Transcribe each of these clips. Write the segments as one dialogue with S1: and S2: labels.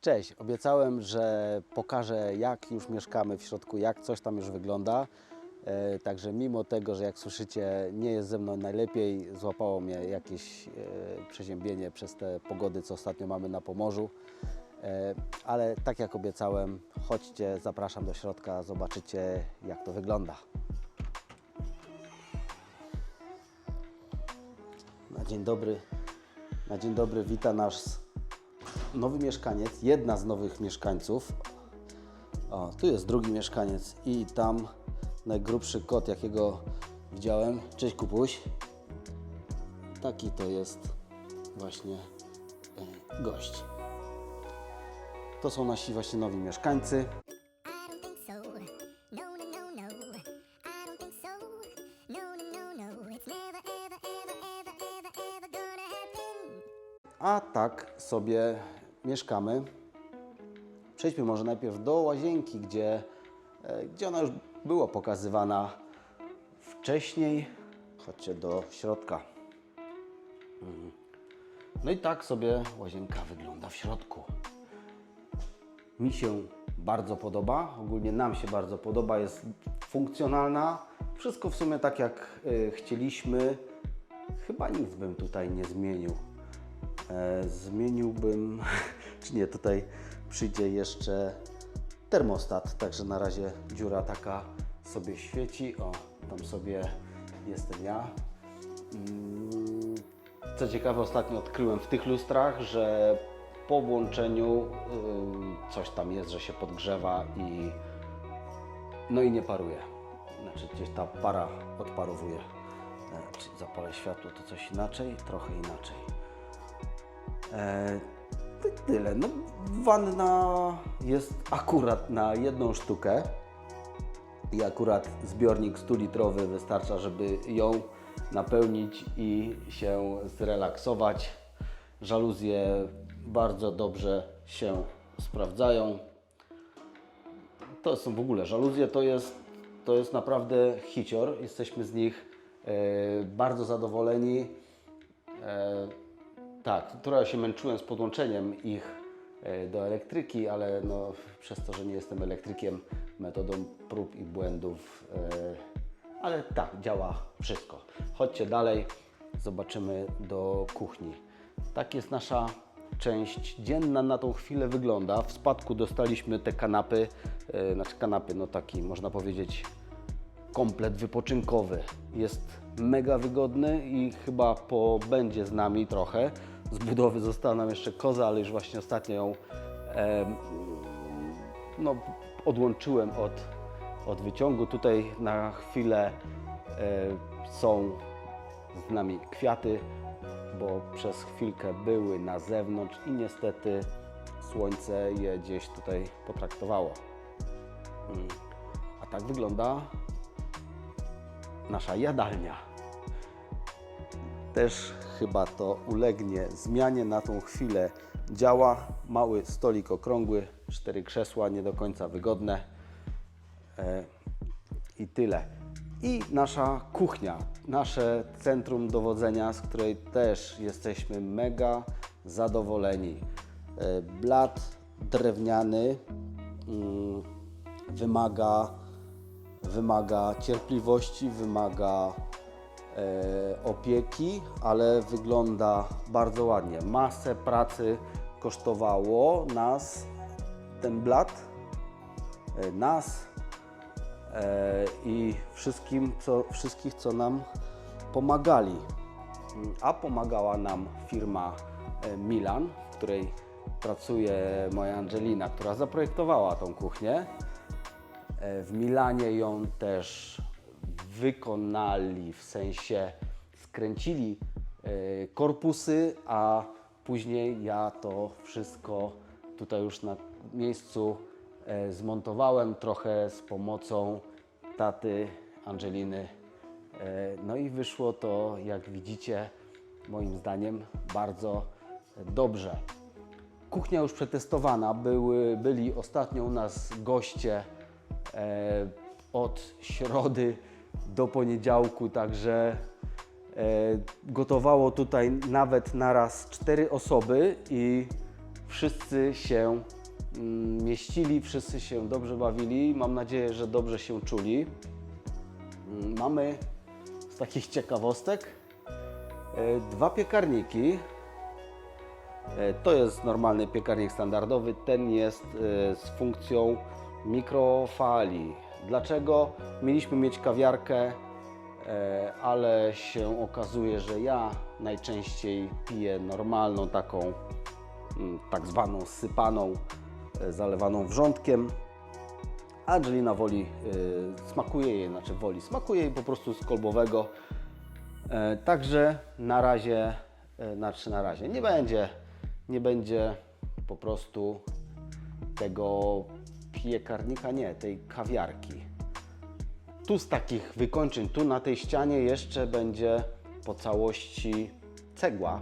S1: Cześć, obiecałem, że pokażę jak już mieszkamy w środku, jak coś tam już wygląda. E, Także mimo tego, że jak słyszycie nie jest ze mną najlepiej, złapało mnie jakieś e, przeziębienie przez te pogody, co ostatnio mamy na Pomorzu. E, Ale tak jak obiecałem, chodźcie, zapraszam do środka, zobaczycie jak to wygląda. Na dzień dobry, na dzień dobry wita nas nowy mieszkaniec, jedna z nowych mieszkańców. O, tu jest drugi mieszkaniec i tam najgrubszy kot, jakiego widziałem. Cześć Kupuś. Taki to jest właśnie e, gość. To są nasi właśnie nowi mieszkańcy. A tak sobie mieszkamy. Przejdźmy może najpierw do łazienki, gdzie, e, gdzie ona już była pokazywana wcześniej. Chodźcie do środka. Mhm. No i tak sobie łazienka wygląda w środku. Mi się bardzo podoba, ogólnie nam się bardzo podoba, jest funkcjonalna. Wszystko w sumie tak jak y, chcieliśmy. Chyba nic bym tutaj nie zmienił. E, zmieniłbym, czy nie, tutaj przyjdzie jeszcze termostat, także na razie dziura taka sobie świeci. O, tam sobie jestem ja. Mm, Co ciekawe, ostatnio odkryłem w tych lustrach, że po włączeniu ym, coś tam jest, że się podgrzewa i no i nie paruje. Znaczy gdzieś ta para odparowuje. E, zapalę światło, to coś inaczej, trochę inaczej. E, tyle. No, wanna jest akurat na jedną sztukę i akurat zbiornik 100-litrowy wystarcza, żeby ją napełnić i się zrelaksować. Żaluzje bardzo dobrze się sprawdzają. To są w ogóle żaluzje, to jest, to jest naprawdę hicior. Jesteśmy z nich e, bardzo zadowoleni. E, tak, trochę się męczyłem z podłączeniem ich e, do elektryki, ale no, przez to, że nie jestem elektrykiem, metodą prób i błędów, e, ale tak, działa wszystko. Chodźcie dalej, zobaczymy do kuchni. Tak jest nasza część dzienna na tą chwilę wygląda. W spadku dostaliśmy te kanapy, e, znaczy kanapy, no taki można powiedzieć komplet wypoczynkowy. Jest mega wygodny i chyba pobędzie z nami trochę. Z budowy została nam jeszcze koza, ale już właśnie ostatnio ją em, no, odłączyłem od, od wyciągu. Tutaj na chwilę e, są z nami kwiaty, bo przez chwilkę były na zewnątrz i niestety słońce je gdzieś tutaj potraktowało. Mm. A tak wygląda nasza jadalnia. Też chyba to ulegnie zmianie na tą chwilę. Działa mały stolik okrągły, cztery krzesła, nie do końca wygodne. E, I tyle. I nasza kuchnia, nasze centrum dowodzenia, z której też jesteśmy mega zadowoleni. E, Blat drewniany mm, wymaga wymaga cierpliwości, wymaga e, opieki, ale wygląda bardzo ładnie. Masę pracy kosztowało nas ten blat, e, nas e, i wszystkim, co, wszystkich, co nam pomagali. A pomagała nam firma e, Milan, w której pracuje moja Angelina, która zaprojektowała tą kuchnię. E, W Milanie ją też wykonali, w sensie skręcili e, korpusy, a później ja to wszystko tutaj już na miejscu e, zmontowałem, trochę z pomocą taty Angeliny. No i wyszło to, jak widzicie, moim zdaniem bardzo dobrze. Kuchnia już przetestowana, były, byli ostatnio u nas goście od środy do poniedziałku, także e, gotowało tutaj nawet naraz cztery osoby i wszyscy się mm, mieścili, wszyscy się dobrze bawili. Mam nadzieję, że dobrze się czuli. Mm, Mamy z takich ciekawostek e, dwa piekarniki. E, To jest normalny piekarnik standardowy, ten jest e, z funkcją mikrofali. Dlaczego mieliśmy mieć kawiarkę, e, ale się okazuje, że ja najczęściej piję normalną taką mm, tak zwaną sypaną, e, zalewaną wrzątkiem. Angelina woli, e, smakuje jej, znaczy woli, smakuje jej po prostu z kolbowego. Także na razie, znaczy na razie, nie będzie, nie będzie po prostu tego piekarnika, nie, tej kawiarki. Tu z takich wykończeń, tu na tej ścianie jeszcze będzie po całości cegła,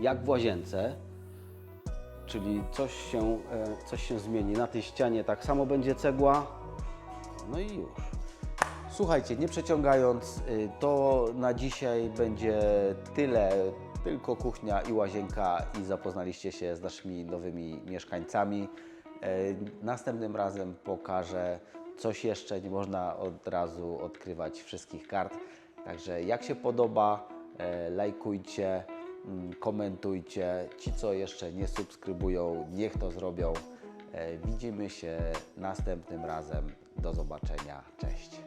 S1: jak w łazience, czyli coś się, e, coś się zmieni. Na tej ścianie tak samo będzie cegła, no i już. Słuchajcie, nie przeciągając, y, to na dzisiaj będzie tyle. Tylko kuchnia i łazienka i zapoznaliście się z naszymi nowymi mieszkańcami. Y, Następnym razem pokażę coś jeszcze. Nie można od razu odkrywać wszystkich kart. Także jak się podoba, e, lajkujcie, mm, komentujcie. Ci, co jeszcze nie subskrybują, niech to zrobią. E, Widzimy się następnym razem. Do zobaczenia. Cześć.